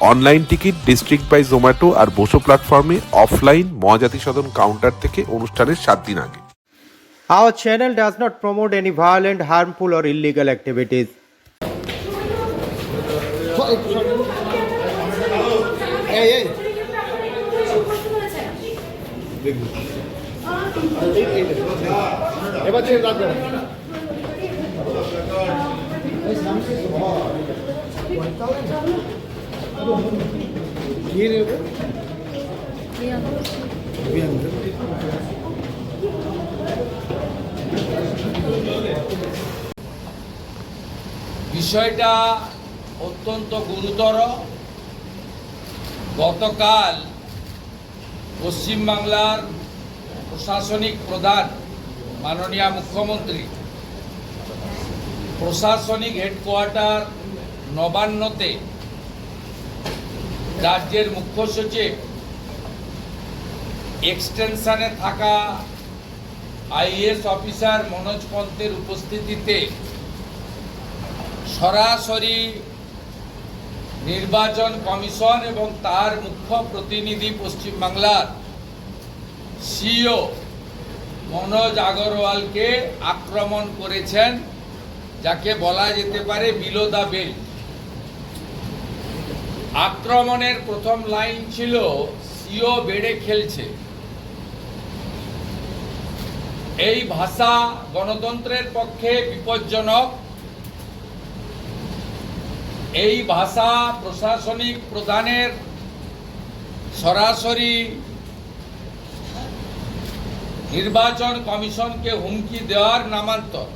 Online ticket district by Zomato আর বসো প্ল্যাটফর্মে offline Mahajati সদন counter থেকে অনুষ্ঠানের সাত দিন আগে Our channel does not promote any violent, harmful, or illegal activities. বিষয়টা অত্যন্ত গুরুতর। গতকাল পশ্চিমবাংলার প্রশাসনিক প্রধান মাননীয় মুখ্যমন্ত্রী প্রশাসনিক হেডকোয়ার্টার নবান্নতে রাজ্যের মুখ্য সচিব, এক্সটেনশনে থাকা আইএস অফিসার মনোজ পন্তের উপস্থিতিতে সরাসরি নির্বাচন কমিশন এবং তার মুখ্য প্রতিনিধি পশ্চিমবাংলার সিও মনোজ আগরওয়ালকে আক্রমণ করেছেন, যাকে বলা যেতে পারে বিলো। দা বেল্ট আক্রমণের প্রথম লাইন ছিল, সিও বেড়ে খেলছে। এই ভাষা গণতন্ত্রের পক্ষে বিপজ্জনক। এই ভাষা প্রশাসনিক প্রধানের সরাসরি নির্বাচন কমিশনকে হুমকি দেওয়ার নামান্তর।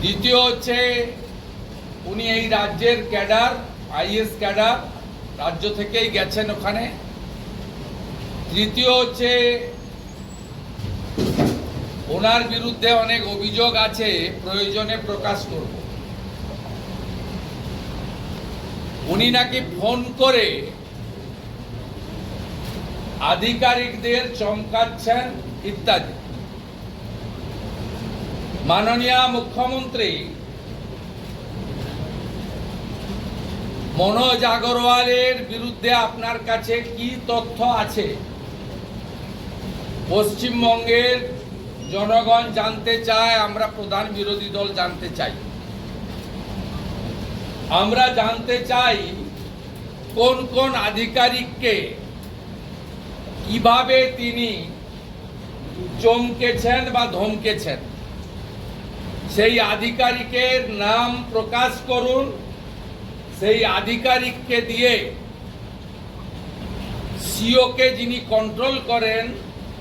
দ্বিতীয় হচ্ছে, উনি এই রাজ্যের ক্যাডার। আইএস ক্যাডার রাজ্য থেকেই গেছেন ওখানে। তৃতীয় হচ্ছে, ওনার বিরুদ্ধে অনেক অভিযোগ আছে, প্রয়োজনে প্রকাশ করব। উনি নাকি ফোন করে আধিকারিকদের চমকাচ্ছেন ইত্যাদি। মাননীয় মুখ্যমন্ত্রী মনোজ আগরওয়ালের বিরুদ্ধে আপনার কাছে কি তথ্য আছে? পশ্চিমবঙ্গের জনগণ জানতে চায়, আমরা প্রধান বিরোধী দল জানতে চাই। আমরা জানতে চাই কোন কোন আধিকারিককে কীভাবে তিনি চমকেছেন বা ধমকেছেন। সেই আধিকারিকের নাম প্রকাশ করুন। সেই আধিকারিককে দিয়ে সিওকে যিনি কন্ট্রোল করেন,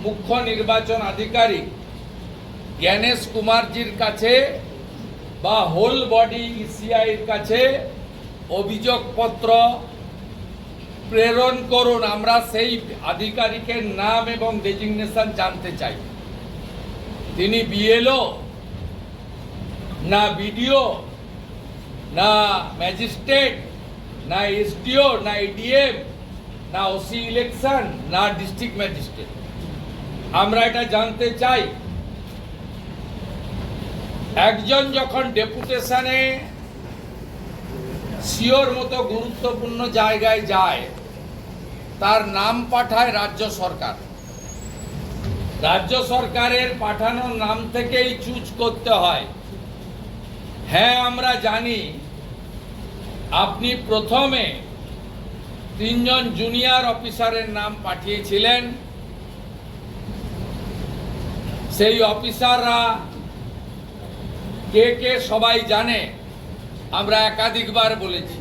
মুখ্য নির্বাচন আধিকারিক, জ্ঞানেশ কুমারজির কাছে বা হোল বডি ইসিআইয়ের কাছে অভিযোগপত্র প্রেরণ করুন। আমরা সেই আধিকারিকের নাম এবং ডেজিগনেশন জানতে চাই। তিনি বিএলও না বিডিও না ম্যাজিস্ট্রেট না এসডিও না এডিএম না ওসি ইলেকশন না ডিস্ট্রিক্ট ম্যাজিস্ট্রেট আমরা এটা জানতে চাই। একজন যখন ডেপুটেশনে সিওর মতো গুরুত্বপূর্ণ জায়গায় যায়, তার নাম পাঠায় রাজ্য সরকার। রাজ্য সরকারের পাঠানো নাম থেকেই চুজ করতে হয়। হ্যাঁ আমরা জানি আপনি প্রথমে তিনজন জুনিয়র অফিসারের নাম পাঠিয়েছিলেন। সেই অফিসাররা কে কে সবাই জানে, আমরা একাধিকবার বলেছি।